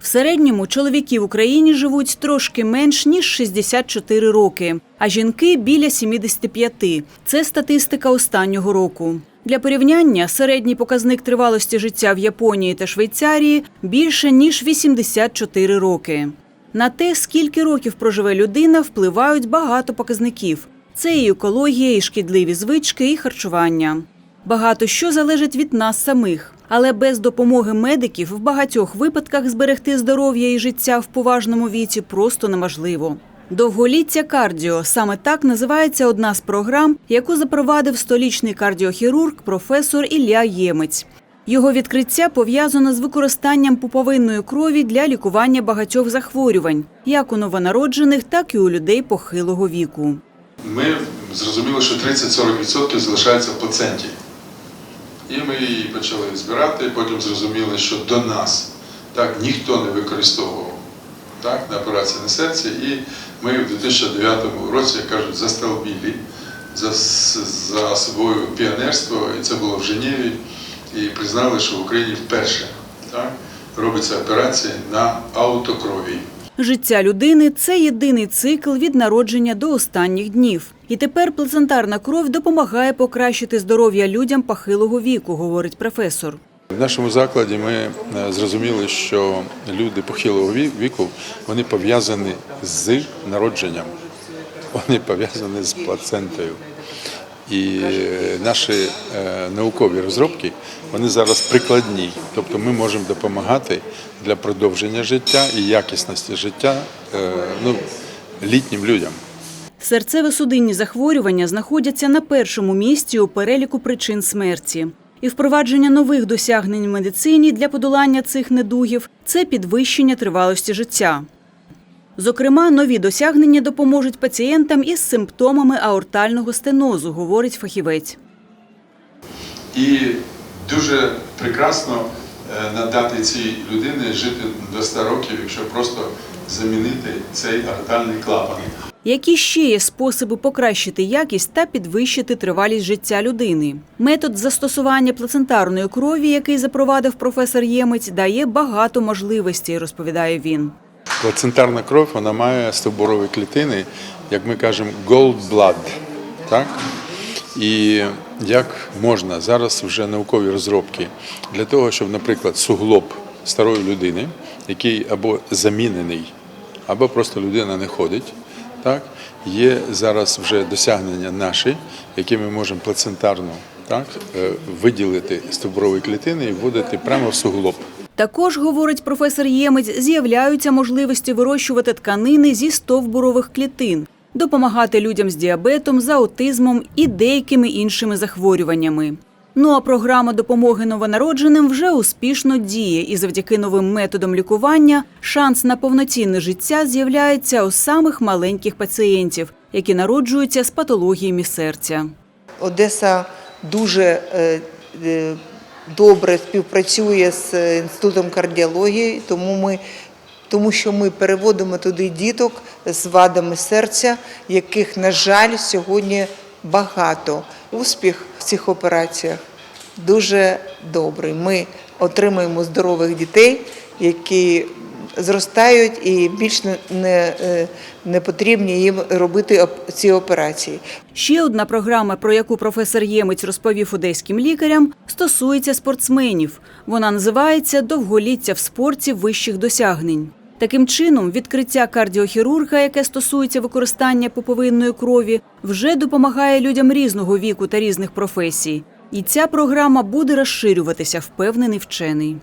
В середньому чоловіки в Україні живуть трошки менш ніж 64 роки, а жінки біля 75. Це статистика останнього року. Для порівняння середній показник тривалості життя в Японії та Швейцарії більше ніж 84 роки. На те, скільки років проживе людина, впливають багато показників. Це і екологія, і шкідливі звички, і харчування. Багато що залежить від нас самих, але без допомоги медиків в багатьох випадках зберегти здоров'я і життя в поважному віці просто неможливо. Довголіття кардіо саме так називається одна з програм, яку запровадив столічний кардіохірург професор Ілля Ємець. Його відкриття пов'язано з використанням пуповинної крові для лікування багатьох захворювань, як у новонароджених, так і у людей похилого віку. Ми зрозуміли, що 30-40% залишається в плаценті. І ми її почали збирати, потім зрозуміли, що до нас так ніхто не використовував так, на операції на серці. І ми в 2009 році, як кажуть, застолбілі за, за собою піонерство, і це було в Женєві, і признали, що в Україні вперше так, робиться операція на аутокрові. Життя людини це єдиний цикл від народження до останніх днів. І тепер плацентарна кров допомагає покращити здоров'я людям похилого віку, говорить професор. В нашому закладі ми е, зрозуміли, що люди похилого ві- віку вони пов'язані з народженням, вони пов'язані з плацентою. І наші е, наукові розробки вони зараз прикладні, тобто ми можемо допомагати для продовження життя і якісності життя е, ну, літнім людям. Серцево-судинні захворювання знаходяться на першому місці у переліку причин смерті. І впровадження нових досягнень в медицині для подолання цих недугів це підвищення тривалості життя. Зокрема, нові досягнення допоможуть пацієнтам із симптомами аортального стенозу, говорить фахівець. І дуже прекрасно е, надати цій людині жити до 100 років, якщо просто замінити цей артеріальний клапан. Які ще є способи покращити якість та підвищити тривалість життя людини? Метод застосування плацентарної крові, який запровадив професор Ємець, дає багато можливостей, розповідає він. Плацентарна кров вона має стовбурові клітини, як ми кажемо, gold blood. Так? І як можна зараз вже наукові розробки для того, щоб, наприклад, суглоб старої людини, який або замінений, або просто людина не ходить. Так? Є зараз вже досягнення наші, які ми можемо плацентарно так, е, виділити стовбурові клітини і вводити прямо в суглоб. Також, говорить професор Ємець, з'являються можливості вирощувати тканини зі стовбурових клітин, допомагати людям з діабетом, з аутизмом і деякими іншими захворюваннями. Ну а програма допомоги новонародженим вже успішно діє, і завдяки новим методам лікування шанс на повноцінне життя з'являється у самих маленьких пацієнтів, які народжуються з патологіями серця. Одеса дуже е, е, добре співпрацює з е, інститутом кардіології, тому ми. Тому що ми переводимо туди діток з вадами серця, яких, на жаль, сьогодні багато. Успіх в цих операціях дуже добрий. Ми отримуємо здорових дітей, які зростають і більш не, не, е, потрібні їм робити ці операції. Ще одна програма, про яку професор Ємець розповів одеським лікарям, стосується спортсменів. Вона називається Довголіття в спорті вищих досягнень. Таким чином, відкриття кардіохірурга, яке стосується використання пуповинної крові, вже допомагає людям різного віку та різних професій. І ця програма буде розширюватися, впевнений вчений.